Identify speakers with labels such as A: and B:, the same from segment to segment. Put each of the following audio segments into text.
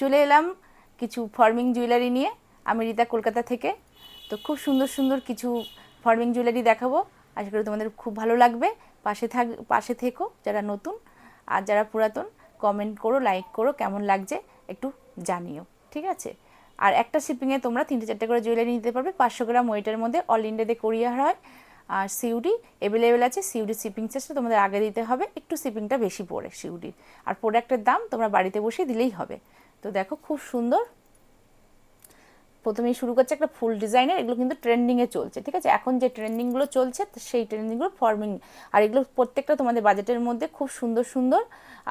A: চলে এলাম কিছু ফর্মিং জুয়েলারি নিয়ে, আমি রীতা কলকাতা থেকে। তো খুব সুন্দর সুন্দর কিছু ফর্মিং জুয়েলারি দেখাবো। আশা করি তোমাদের খুব ভালো লাগবে। পাশে থাক, পাশে থেকো যারা নতুন আর যারা পুরাতন কমেন্ট করো লাইক করো, কেমন লাগছে একটু জানিও, ঠিক আছে? আর একটা শিপিংয়ে তোমরা তিনটে চারটে করে জুয়েলারি নিতে পারবে। পাঁচশো গ্রাম ওয়েটের মধ্যে অল ইন্ডিয়াতে কোরিয়ার হয়। আর সিউডি অ্যাভেলেবেল আছে। সিউডি শিপিং চার্জটা তোমাদের আগে দিতে হবে। একটু শিপিংটা বেশি পড়ে সিউডির আর প্রোডাক্টের দাম তোমরা বাড়িতে বসে দিলেই হবে। তো দেখো খুব সুন্দর। প্রথমেই শুরু করছে একটা ফুল ডিজাইনের এগুলো কিন্তু ট্রেন্ডিংয়ে চলছে, ঠিক আছে? এখন যে ট্রেন্ডিংগুলো চলছে সেই ট্রেন্ডিংগুলো ফর্মিং আর এগুলো প্রত্যেকটা তোমাদের বাজেটের মধ্যে খুব সুন্দর সুন্দর,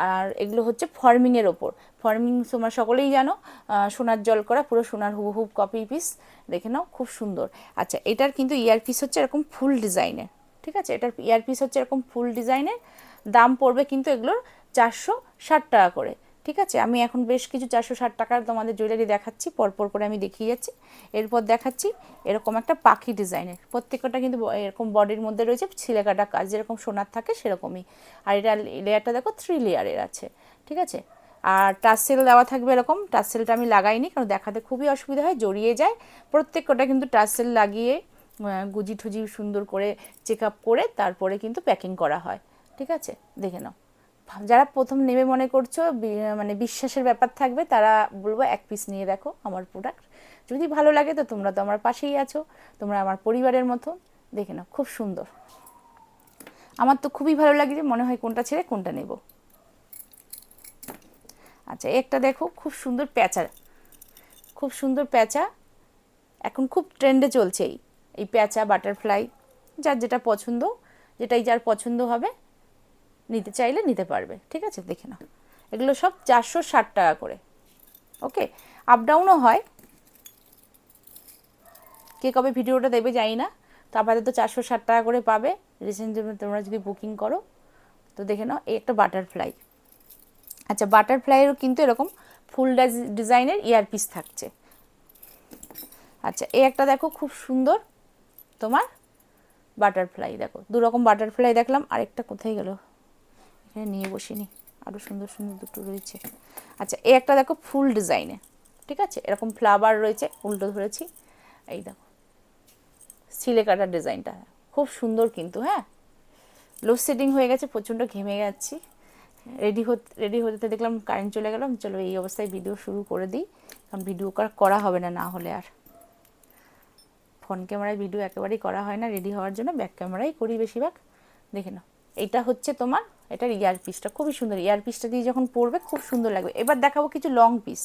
A: আর এগুলো হচ্ছে ফর্মিংয়ের ওপর। ফর্মিং তোমরা সকলেই জানো সোনার জল করা, পুরো সোনার হুবহুব কপি পিস দেখে নাও, খুব সুন্দর। আচ্ছা এটার কিন্তু ইয়ার পিস হচ্ছে এরকম ফুল ডিজাইনের ঠিক আছে? এটার ইয়ার পিস হচ্ছে এরকম ফুল ডিজাইনের দাম পড়বে কিন্তু এগুলোর চারশো ষাট টাকা করে। ঠিক আছে? আমি এখন বেশ কিছু চারশো ষাট টাকার তোমাদের জুয়েলারি দেখাচ্ছি, পরপর করে আমি দেখিয়ে যাচ্ছি। এরপর দেখাচ্ছি এরকম একটা পাখি ডিজাইনের প্রত্যেকটা কিন্তু এরকম বডির মধ্যে রয়েছে, ছিলেকাটা কাজ, যেরকম সোনার থাকে সেরকমই। আর এটা লেয়ারটা দেখো থ্রি লেয়ারের আছে, ঠিক আছে? আর টাসেল দেওয়া থাকবে এরকম টাসেলটা আমি লাগাইনি, কারণ দেখাতে খুবই অসুবিধা হয়, জড়িয়ে যায়। প্রত্যেকটা কিন্তু টাসেল লাগিয়ে গুজি ঠুজি সুন্দর করে চেক আপ করে তারপরে কিন্তু প্যাকিং করা হয়, ঠিক আছে? দেখে নাও। যারা প্রথম নেবে মনে করছ মানে বিশ্বাসের ব্যাপার থাকবে, তারা বলব এক পিস নিয়ে দেখো আমার প্রোডাক্ট যদি ভালো লাগে তো তোমরা তো আমার পাশেই আছো, তোমরা আমার পরিবারের মতো, দেখে নাও, খুব সুন্দর। আমার তো খুবই ভালো লাগে যে মনে হয় কোনটা ছেড়ে কোনটা নেব। আচ্ছা একটা দেখো, খুব সুন্দর প্যাঁচা। খুব সুন্দর প্যাঁচা, এখন খুব ট্রেন্ডে চলছে এই এই প্যাঁচা বাটারফ্লাই যার যেটা পছন্দ, যেটাই যার পছন্দ হবে নিতে চাইলে নিতে পারবে। ঠিক আছে? দেখে নাও। এগুলো সব চারশো ষাট টাকা করে। ওকে? আপ ডাউনও হয়। কে কবে ভিডিওটা দেবে জানি না। তো আপাতত চারশো ষাট টাকা করে পাবে। রিসেন্ট তোমরা যদি বুকিং করো, তো দেখে নাও, এই একটা বাটারফ্লাই আচ্ছা বাটারফ্লাইয়েরও কিন্তু এরকম ফুল ডিজাইনের ইয়ারপিস থাকছে। আচ্ছা এই একটা দেখো, খুব সুন্দর তোমার বাটারফ্লাই দেখো দু রকম বাটারফ্লাই দেখলাম। আরেকটা কোথায় গেল? এখানে নিয়ে বসিনি আরও সুন্দর সুন্দর দুটো রয়েছে। আচ্ছা এই একটা দেখো ফুল ডিজাইনে ঠিক আছে? এরকম ফ্লাওয়ার রয়েছে, উল্টো ধরেছি। এই দেখো, সিলে কাটার ডিজাইনটা। খুব সুন্দর কিন্তু হ্যাঁ? লোড সেটিং হয়ে গেছে, প্রচণ্ড ঘেমে যাচ্ছি। রেডি হতে রেডি হতে দেখলাম কারেন্ট চলে গেলাম চলো এই অবস্থায় ভিডিও শুরু করে দিই। কারণ ভিডিও করা হবে না না হলে আর। ফোন ক্যামেরায় ভিডিও একেবারেই করা হয় না। রেডি হওয়ার জন্য ব্যাক ক্যামেরাই করি বেশিরভাগ। দেখে নাও। এইটা হচ্ছে তোমার, এটার ইয়ার পিসটা খুবই সুন্দর ইয়ার পিসটা দিয়ে যখন পরবে খুব সুন্দর লাগবে। এবার দেখাবো কিছু লং পিস